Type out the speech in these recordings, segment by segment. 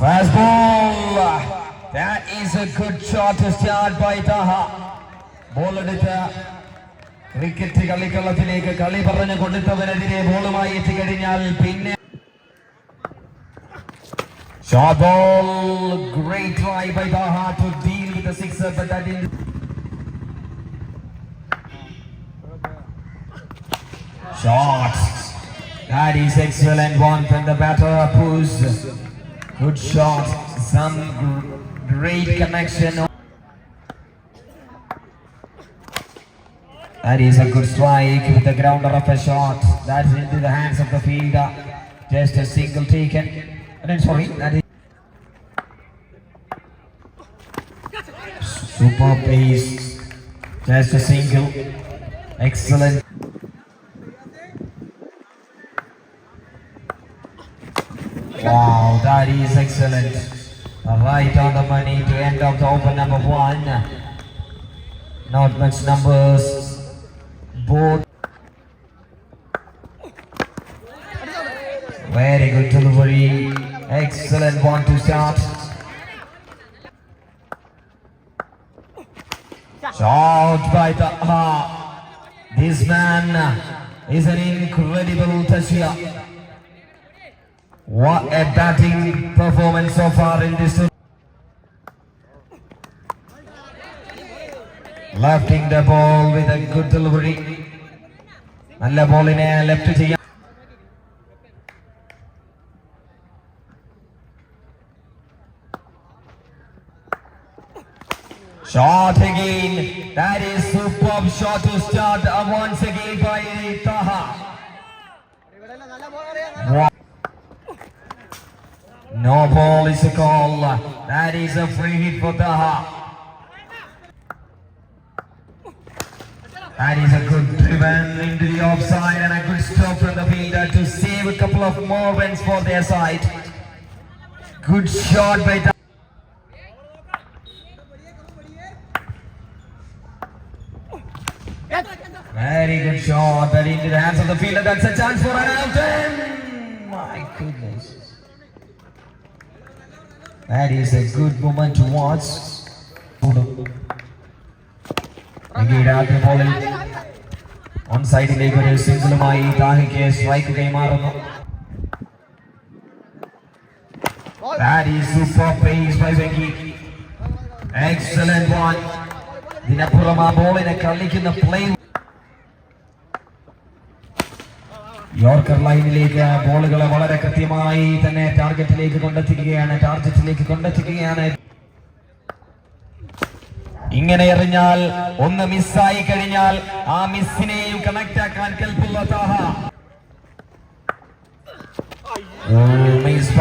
Fast ball. That is a good shot to start by Taha. Ball എടുത്ത cricket കളിക്കളത്തിലേക്ക് കളി പറഞ്ഞു കൊടുത്തവനെതിരെ ബോളുമായി എത്തിക്കഴിഞ്ഞാൽ പിന്നെ Short ball, great try by Taha to deal with the sixer, but that didn't. Shot. That is excellent one from the batter, Puz. Good shot. Some great connection. That is a good strike with the grounder of a shot. That's into the hands of the fielder. Just a single taken. And then, sorry, that is. Super pace. Just a single. Excellent. Wow, that is excellent. Right on the money to end of the open number one. Not much numbers. Both. Very good delivery. Excellent one to start. Shot by the ah. This man is an incredible toucher. What a batting performance so far in this. Lefting the ball with a good delivery. നല്ല ബോളിനെ left ചെയ്യാം Shot again. That is superb shot to start uh, once again by Taha. Wow. No ball is a call. That is a free hit for Taha. That is a good driven into the offside and a good stop from the fielder to save a couple of more runs for their side. Good shot by Taha. Very good shot, but into the hands of the fielder. That's a chance for an out. And my goodness. That is a good moment to watch. പിന്നീട് ആദ്യ ബോളിൽ on സൈഡിലേക്ക് ഒരു സിംഗിളുമായി താഹിക്ക് strike കൈമാറുന്നു That is super pace by Venki. Excellent one. ഇതിനപ്പുറം ആ ബോളിനെ കളിക്കുന്ന പ്ലേ യോർക്കർ ലൈനിലേക്ക് ബോളുകളെ വളരെ കൃത്യമായി തന്നെ ടാർഗറ്റിലേക്ക് കൊണ്ടെത്തിക്കുകയാണ്. ടാർഗറ്റിലേക്ക് കൊണ്ടെത്തിക്കുകയാണ്. ഇങ്ങനെ എറിഞ്ഞാൽ ഒന്ന് മിസ്സായി കഴിഞ്ഞാൽ ആ മിസ്സിനെയും കണക്ട് ആക്കാൻ കെൽപ്പുള്ള Taha. Miss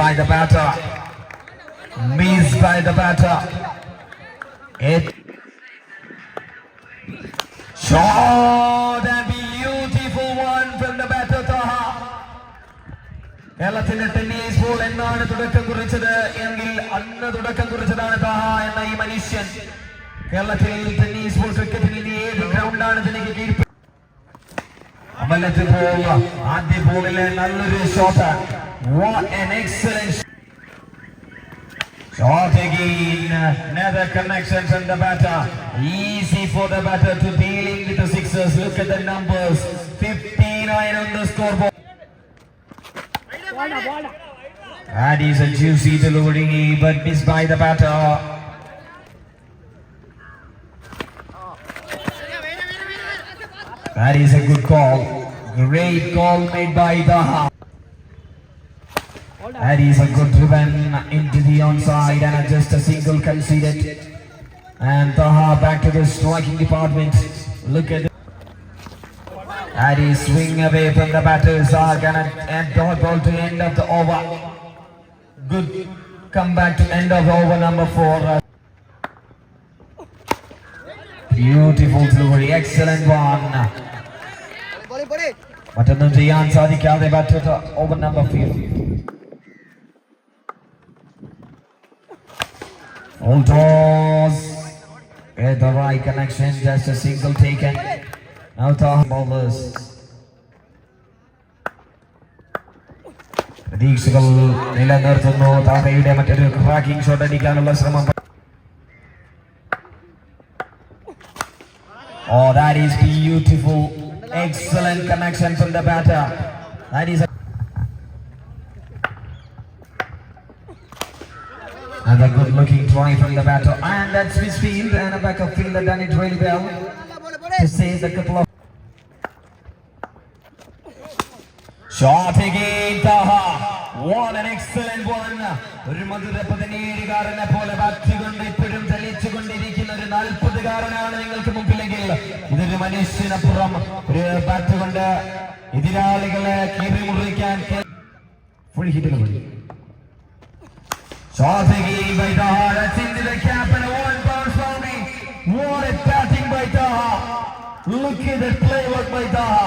കേരളത്തിന്റെ ടെന്നീസ് ബോൾ എന്നാണ് തുടക്കം കുറിച്ചത് എങ്കിൽ അന്ന് തുടക്കം കുറിച്ചതാണ് താഹ എന്ന ഈ മനുഷ്യൻ കേരളത്തിൽ ടെന്നീസ് ബോൾ ക്രിക്കറ്റിൽ ഇനി ഏത് ഗ്രൗണ്ടാണ് ഇതിലേക്ക് കീഴ്പ്പ അമലത്ത് ബോൾ ആദ്യ ബോളിലെ നല്ലൊരു shot what an excellent Shot again, another connection from the batter. Easy for the batter to dealing with the sixers. Look at the numbers. 59 on the scoreboard. That is a juicy delivery, but missed by the batter. That is a good call. Great call made by Daha. That is a good driven into the onside and just a single conceded. And Taha back to the striking department. Look at that is swing away from the batters are gonna and dot ball to end of the over. Good comeback to end of over number four. Beautiful delivery, excellent one. മറ്റൊന്നും ചെയ്യാൻ സാധിക്കാതെ batter over number ഫിഫ്റ്റ് All toss. Get the right connection, just a single taken. Now Taha bowlers. പ്രതീക്ഷകൾ നിലനിർത്തുന്നു താരയുടെ മറ്റൊരു cracking shot അടിക്കാനുള്ള ശ്രമം Oh, that is beautiful. Excellent connection from the batter. That is a Another good looking try from the batter. And that's his field. And a backup fielder done it really well to save the couple of. വളരെ excellent പോലെന്ന് ഒരു മധുര പതിനേഴുകാരനെ പോലെ ബാക്കിക്കൊണ്ട് ഇപ്പോഴും തെളിച്ചു കൊണ്ടിരിക്കുന്ന ഒരു നാൽപ്പതുകാരനാണ് നിങ്ങൾക്ക് മുമ്പിലെങ്കിൽ. ഇതൊരു മനുഷ്യനപ്പുറം ഒരു ബാറ്റ് കൊണ്ട് എതിരാളികളെ കീറി മുറിക്കാൻ ഫുൾ ഹിറ്റിന് പോയി What a batting by Taha! Look at the play work by Taha!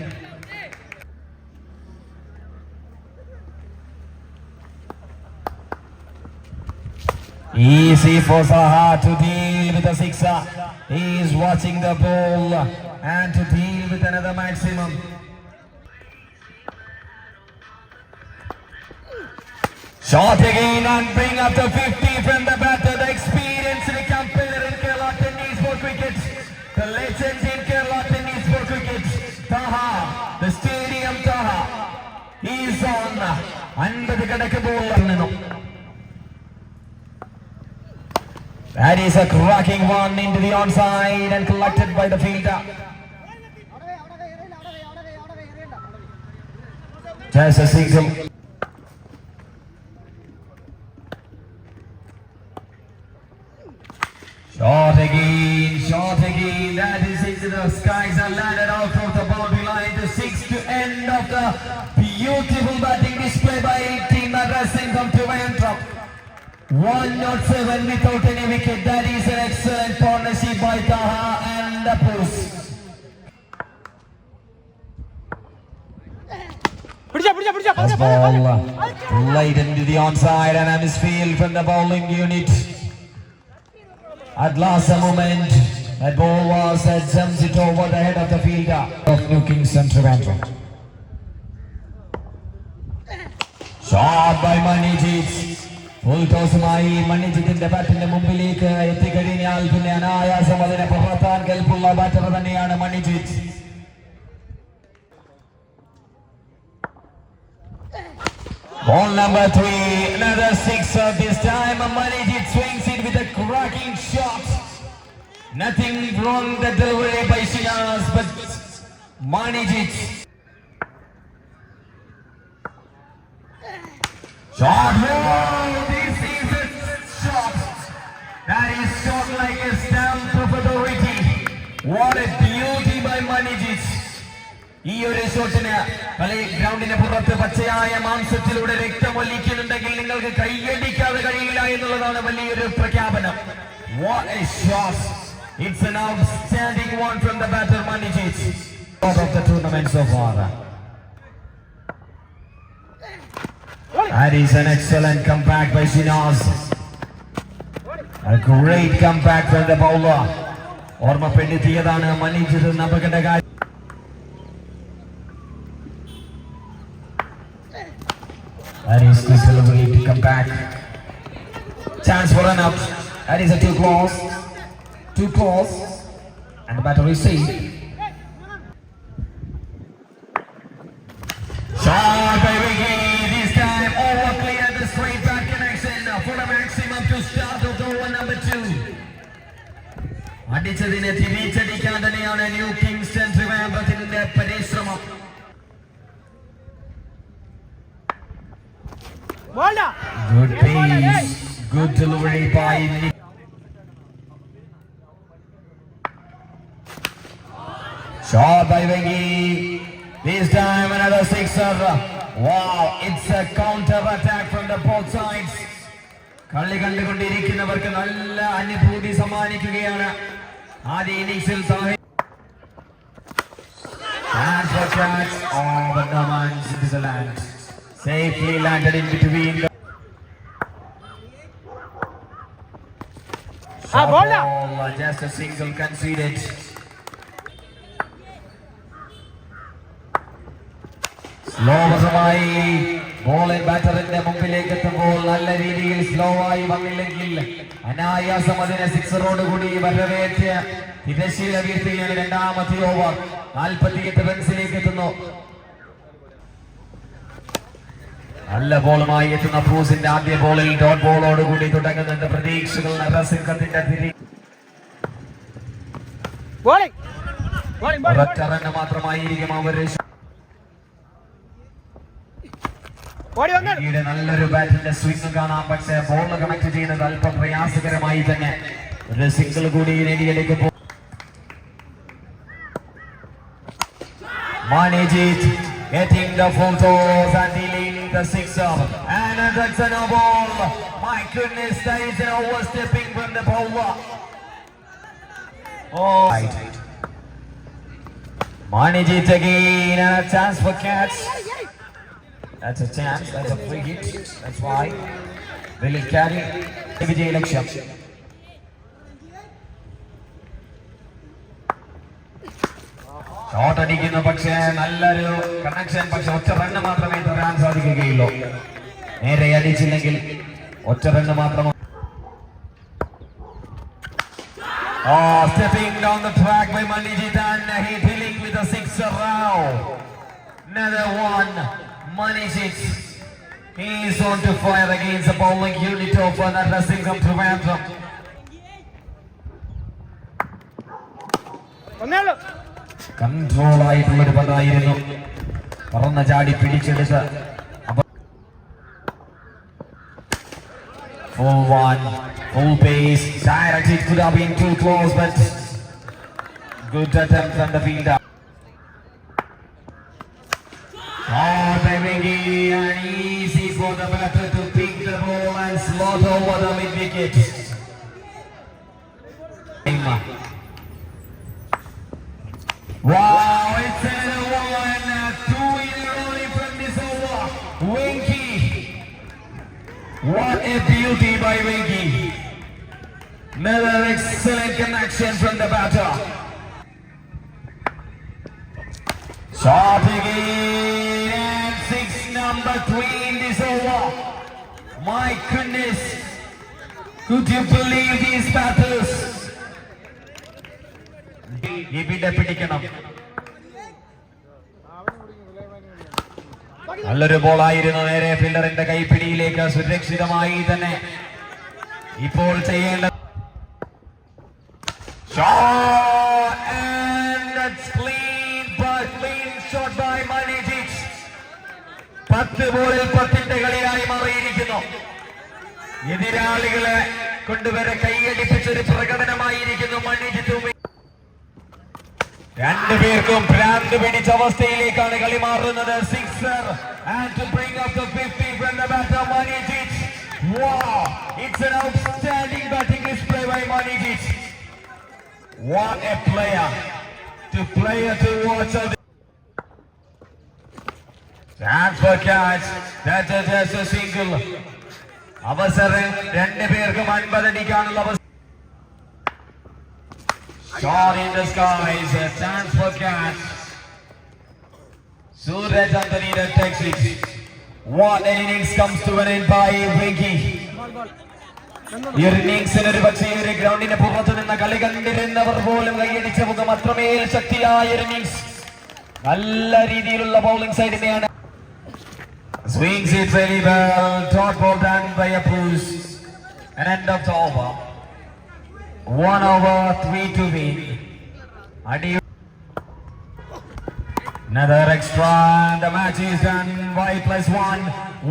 For Farha to deal with the sixer. He is watching the ball and to deal with another maximum. Shot again and bring up the 50 from the batter. The experience in the campaigner in Kerala Tennis for cricket. The legend in Kerala Tennis for cricket. Taha, the stadium Taha. He is on. And the Kadaka ball. That is a cracking one into the onside and collected by the fielder. Just a single. Shot again, shot again. That is into the skies and landed out of the boundary line. The sixth to end of the beautiful batting display by 18 Madras come to Vantram. 107 without any wicket. That is an excellent partnership by Taha and the post. As ball laid into the onside and a misfield from the bowling unit. At last a moment, that ball was that sends it over the head of the fielder of New Kingston, Toronto. Shot by Manijit. Full ടോസുമായി മണിജിത്തിന്റെ ബാറ്റിന്റെ മുമ്പിലേക്ക് എത്തിക്കഴിഞ്ഞാൽ പിന്നെ അനായാസം അതിനെ പുറത്താൻ കെൽപ്പുള്ള batter തന്നെയാണ് മണിജിത്ത് Ball number three, another sixer. This time Manijit swings it with a cracking shot. Nothing wrong the delivery by Shiraz, but Manijit. Shot. ഈ ഒരു ഷോട്ടിന് കളി ഗ്രൗണ്ടിന് പുറത്ത് പച്ചയായ മാംസത്തിലൂടെ രക്തമൊലിക്കുന്നുണ്ടെങ്കിൽ നിങ്ങൾക്ക് കൈയടിക്കാതെ കഴിയില്ല എന്നുള്ളതാണ് വലിയൊരു പ്രഖ്യാപനം What a shot! It's an outstanding one from the batter Manijit. Out of the tournament so far. That is an excellent comeback by Shinaz. A great comeback from the bowler. ഓർമ്മപ്പെടുത്തിയതാണ് മനിജിത് അപകട കാര്യം That is the delivery to come back. Chance for an out. That is a two claws. Two claws. And the batter receive. Shot by Ricky. This time over clear the straight back connection for the maximum to start of the over number two. അടിച്ചതിനെ തിരിച്ചടിക്കാൻ തന്നെയാണ് New Kingston Good pace, good delivery by Nick. Shot by Vengi. This time another sixer. Wow, it's a counter attack from the both sides. കളി കണ്ടുകൊണ്ടിരിക്കുന്നവർക്ക് നല്ല അനുഭൂതി സമ്മാനിക്കുകയാണ് ആദ്യ ഇന്നിംഗ്സിൽ താഴെ Oh. Safely landed in between the Ah, ball ball, just a single conceded. സ്ലോവസമായി bowling ബാറ്ററിന്റെ മുമ്പിലേക്ക് എത്തുമ്പോൾ നല്ല രീതിയിൽ സ്ലോ ആയി വന്നില്ലെങ്കിൽ അനായാസം അതിനെ സിക്സറോട് കൂടി വരവേറ്റ് തിരശീല വീഴ്ത്തുകയാണ് രണ്ടാമത്തെ ഓവർ നാൽപ്പത്തിയെട്ട് റൺസിലേക്ക് എത്തുന്നു നല്ല ബോളുമായി എത്തുന്ന ബ്രൂസിന്റെ ആദ്യ ബോളിൽ ഡോട്ട് ബോളോട് കൂടി തുടങ്ങുന്നുണ്ട്. പ്രതീക്ഷകൾ നരസിംഹത്തിന്റെ തിരി ഒരൊറ്റ റണ്ണ് മാത്രമായിരിക്കും അവർ നല്ലൊരു ബാറ്റിന്റെ സ്വിംഗ് കാണാം. പക്ഷേ ബോൾ കണക്ട് ചെയ്യുന്നത് അല്പം പ്രയാസകരമായി തന്നെ. ഒരു സിംഗിൾ കൂടി നേടിയെടുക്കും. Manage getting the full and the sixer. And that's a no ball. My goodness, that is an overstepping from the bowler. Oh. Right. Manijit again and a chance for catch. That's a chance. That's a free hit. That's why. Will it carry? Vijay Lakshya. Shot അടിക്കുന്നു പക്ഷേ നല്ലൊരു connection പക്ഷെ ഒറ്റ run മാത്രമേ തരാൻ സാധിക്കുകയുള്ളൂ നേരെ അടിച്ചില്ലെങ്കിൽ ഒറ്റ റണ്ണ് മാത്രം Oh, stepping down the track by Manijit and he dealing with a six round. Another one. Manijit. He is on to fire against the bowling unit of another Singham Trivandrum. ഒന്നേ ഉള്ളൂ control ആയിട്ടുള്ളൊരു പന്തായിരുന്നു പറന്ന ചാടി പിടിച്ചെടുത്ത് അപ- Full one, full pace, direct it could have been too close, but good attempt from the fielder. Oh, Bevingi, and easy for the batter to pick the ball and slot over the mid wicket. What a beauty by Winky. Another excellent connection from the batter. Shot again and six number three in this over. My goodness. Could you believe these battles? He be deputy നല്ലൊരു ബോളായിരുന്നു നേരെ ഫീൽഡറിന്റെ കൈപ്പിടിയിലേക്ക് സുരക്ഷിതമായി തന്നെ ഇപ്പോൾ ചെയ്യേണ്ട. പത്ത് ബോളിൽ പത്തിന്റെ കളിയായി മാറിയിരിക്കുന്നു എതിരാളികളെ കൊണ്ടുവരെ കൈയടിപ്പിച്ചൊരു പ്രകടനമായിരിക്കുന്നു മണിജിത്തും രണ്ടുപേർക്കും ഭ്രാന്ത് പിടിച്ച അവസ്ഥയിലേക്കാണ് കളി മാറുന്നത് sixer and to bring up the 50 from the batter Manijit. Wow, it's an outstanding batting display by Manijit. What a player to player to watch. out. Chance for catch. That's a, that's a single. അവസരം രണ്ടുപേർക്കും അൻപതടിക്കാനുള്ള അവസരം Shot in the skies, a chance for catch. Suraj Antanina takes it. An innings comes to an end by Winky. ഈ ഒരു ഇന്നിങ്സിന് ഒരു പക്ഷേ ഈ ഒരു ഗ്രൗണ്ടിന്റെ പുറത്തു നിന്ന് കളി കണ്ടിരുന്നവർ പോലും കൈയടിച്ച മുഖം അത്രമേൽ ശക്തിയായ ഒരു ഇന്നിങ്സ് നല്ല രീതിയിലുള്ള ബൗളിംഗ് സൈഡിനെയാണ് Swings it very well. Top ball done by a Bruce. And end of the over. One over, three to win. Another extra, and the match is done. White plus one.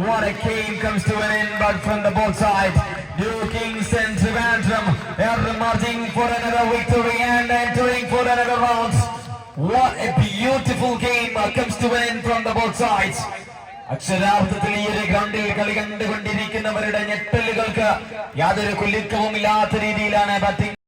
What a game comes to an end, but from the both sides. New Kings and Trivandrum are marching for another victory and entering for another round. What a beautiful game uh, comes to an end from the both sides. അക്ഷരാർത്ഥത്തിൽ ഈ ഒരു ഗ്രൗണ്ടിൽ കളി കണ്ടുകൊണ്ടിരിക്കുന്നവരുടെ ഞെട്ടലുകൾക്ക് യാതൊരു കുല്ലിക്കവും ഇല്ലാത്ത രീതിയിലാണ് batting.